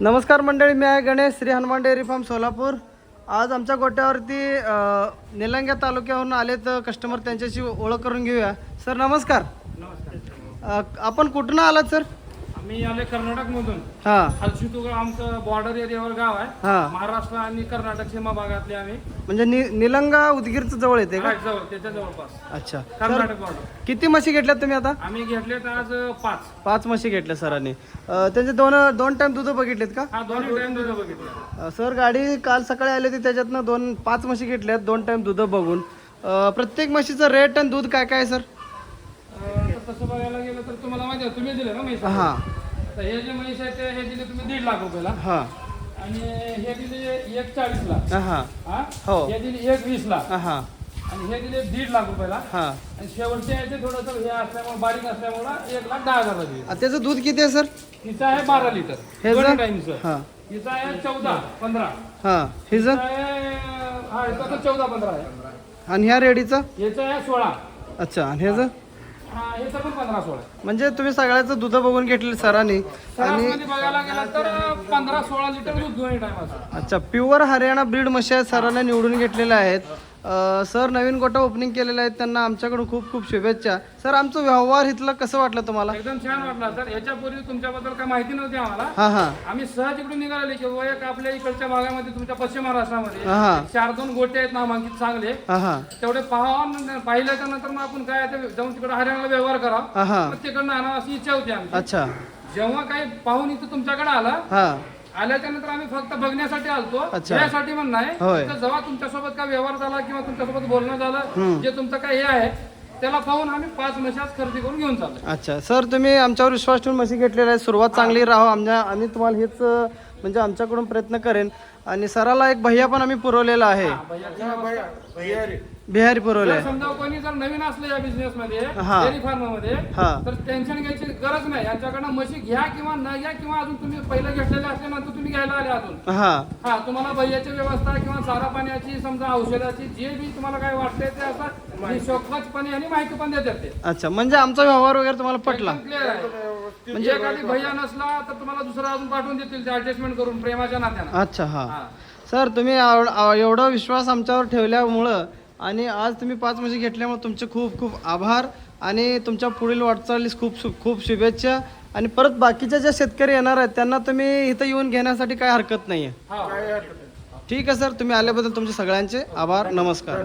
नमस्कार मंडळी मी आहे गणेश श्री हनुमान डेअरी फार्म सोलापूर. आज आमच्या गोट्यावरती निलंग्या तालुक्यावरून आलेत कस्टमर त्यांच्याशी ओळख करून घेऊया. सर नमस्कार. नमस्कार आपण कुठनं आलात सर? आम्ही आले कर्नाटक मधून हां आमचं बॉर्डर एरियावर गाव आहे. हां. महाराष्ट्र आणि कर्नाटक सीमा भागातले आम्ही. म्हणजे नि निलंगा उदगीरचं जवळ येते का? जवळ त्याच्या जवळपास. अच्छा. कर्नाटक बॉर्डर किती म्हशी घेतल्यात तुम्ही आता? आम्ही घेतलेत आज पाच. पाच म्हशी घेतल्या सरांनी. अ, त्यांचे दोन दोन टाइम दूध बघितलेत का? हा दोन्ही टाइम दुधां बघितलं अ, सर गाडी काल सकाळी आली होती त्याच्यातनं दोन पाच म्हशी घेतल्यात दोन टाइम दूध बघून. अ, प्रत्येक म्हशीचं रेट आणि दूध काय काय आहे सर? अं, तर तसं बघायला गेलं तर तुम्हाला माहिती आहे तुम्ही दिले ना म्हैस हां. तर हे जे म्हैस आहे ते हे दिले तुम्ही दीड लाख रुपयाला. हां. आणि हे दिले एक चाळीसला हां हा. हो. हे. दिले एक वीसला हां आणि हे दिले दीड लाख रुपयाला. हां. आणि शेवटचे आहे ते थोडंसं हे असल्यामुळे बारीक असल्यामुळं एक लाख दहा हजारला दिले. त्याचं दूध किती आहे सर? हिचं आहे बारा लिटर. हे जर- टाइमचं हां. हिचं आहे चौदा पंधरा. हां. हिचं हिचं आहे हा हिचं तर चौदा पंधरा आहे. आणि ह्या रेडीचं? याचं आहे सोळा. अच्छा. आणि ह्याचं? हा याचं पण पंधरा सोळा. म्हणजे तुम्ही सगळ्याचं दूध बघून घेतले सरांनी सरासरी बघायला गेलं तर पंधरा सोळा लिटर दूध दोन्ही टायमाचं अच्छा प्युअर हरियाणा ब्रीड म्हशी आहेत सरांना निवडून घेतलेल्या आहेत. सर नवीन गोटा ओपनिंग केलेला आहे त्यांना आमच्याकडून खूप खूप शुभेच्छा. सर आमचं व्यवहार इथलं कसं वाटलं तुम्हाला? एकदम छान वाटला तर याच्यापूर्वी तुमच्याबद्दल काय माहिती नव्हती आम्हाला. हां हां. आम्ही सहज इकडून निघालेले की एक आपल्या इकडच्या भागामध्ये तुमच्या पश्चिम महाराष्ट्रामध्ये हां हां. चार दोन गोटे आहेत नामांकित चांगले. हां हां. तेवढे पाहा पाहिल्याच्या नंतर मग आपण काय ते जाऊन तिकडे हरियाणाला व्यवहार करा हां हां. मग तिकडनं आणावं अशी इच्छा होती आमची. अच्छा. जेव्हा काही पाहून इथं तुमच्याकडे आला हां. आल्याच्यानंतर आम्ही फक्त बघण्यासाठी आलतो. अच्छा. यासाठी होय. तर जेव्हा तुमच्यासोबत काय व्यवहार झाला किंवा तुमच्यासोबत बोलणं झालं जे तुमचं काय हे आहे त्याला पाहून आम्ही पाच म्हशाच खरेदी करून घेऊन चाललो. अच्छा. सर तुम्ही आमच्यावर विश्वास ठेवून म्हशी घेतलेला आहे सुरुवात चांगली राहो. आमच्या आम्ही तुम्हाला हेच अ, म्हणजे आमच्याकडून प्रयत्न करेन. आणि सराला एक भैया पण आम्ही पुरवलेला आहे. बिहारी पुरवले जर समजा कोणी जर नवीन असलं या बिझनेस मध्ये हा. डेअरी फार्ममध्ये हा. तर टेन्शन घ्यायची गरज नाही. यांच्याकडनं म्हशी घ्या किंवा न घ्या किंवा अजून तुम्ही पहिलं घेतलेले असल्यानंतर तुम्ही घ्यायला आले अजून. हा. हा तुम्हाला भैयाची व्यवस्था किंवा चारा पाण्याची समजा औषधाची जे बी तुम्हाला काय वाटतंय ते असं निशोकपणे आणि माहिती पण देतात ते. अच्छा म्हणजे आमचा व्यवहार वगैरे तुम्हाला पटला. क्लिअर आहे. म्हणजे एखादी भैया नसला तर तुम्हाला दुसरा अजून पाठवून देतील ते ऍडजस्टमेंट करून प्रेमाच्या नात्यानं. अच्छा हा. हा. सर तुम्ही आव- आव- एवढा विश्वास आमच्यावर ठेवल्यामुळं आणि आज तुम्ही पाच म्हशी घेतल्यामुळे तुमचे खूप खूप आभार आणि तुमच्या पुढील वाटचालीस खूप शु- खूप शुभेच्छा. आणि परत बाकीच्या ज्या शेतकरी येणार आहेत त्यांना तुम्ही इथं येऊन घेण्यासाठी काय हरकत नाही आहे हा ठीक आहे सर. तुम्ही आल्याबद्दल तुमचे सगळ्यांचे आभार. नमस्कार.